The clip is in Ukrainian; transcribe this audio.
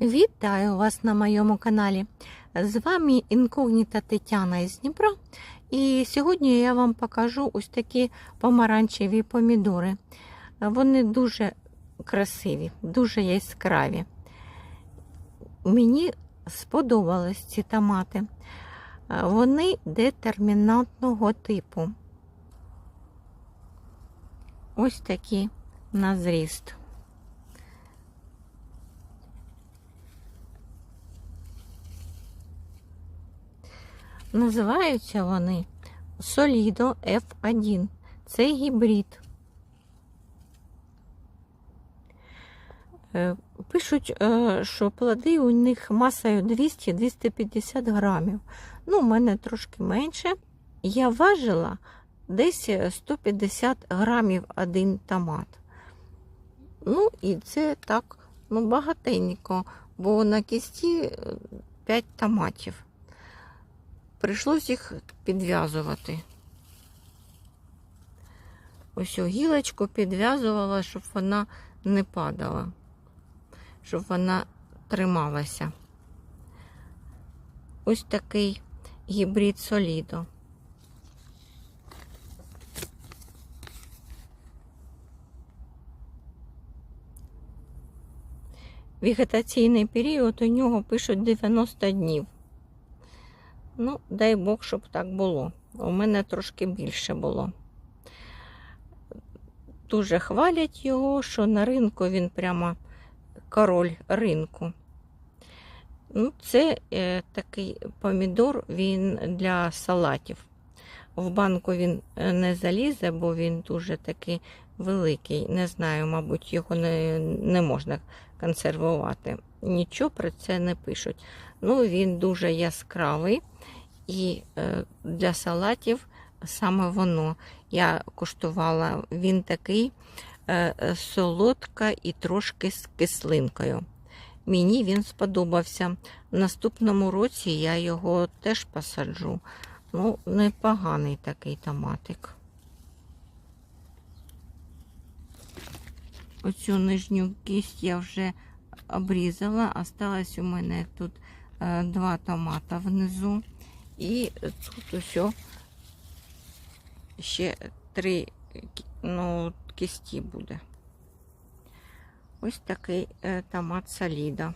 Вітаю вас на моєму каналі. З вами інкогніта Тетяна із Дніпра. І сьогодні я вам покажу ось такі помаранчеві помідори. Вони дуже красиві, дуже яскраві. Мені сподобались ці томати. Вони детермінантного типу. Ось такі на зріст. Називаються вони Solido F1. Це гібрид. Е, Пишуть, е, що плоди у них масою 200-250 грамів. Ну, у мене трошки менше. Я важила десь 150 грамів один томат. Ну, і це так, ну, багатенько, бо на кісті 5 томатів. Прийшлось їх підв'язувати. Ось гілочку підв'язувала, щоб вона не падала, щоб вона трималася. Ось такий гібрид солідо. Вегетаційний період у нього пишуть 90 днів. Ну, дай Бог, щоб так було. У мене трошки більше було. Дуже хвалять його, що на ринку він прямо король ринку. Ну, Це е, такий помідор, він для салатів. В банку він е, не залізе, бо він дуже такий великий. Не знаю, мабуть, його не, не можна консервувати. Нічого про це не пишуть. Ну, він дуже яскравий. І е, для салатів саме воно. Я куштувала, він такий е, солодка і трошки з кислинкою. Мені він сподобався. В наступному році я його теж посаджу. Ну, непоганий такий томатик. Оцю нижню кість я вже обрізала. Осталось у мене тут е, два томата внизу. І тут усе ще три ну, кісті буде. Ось такий е, томат соліда.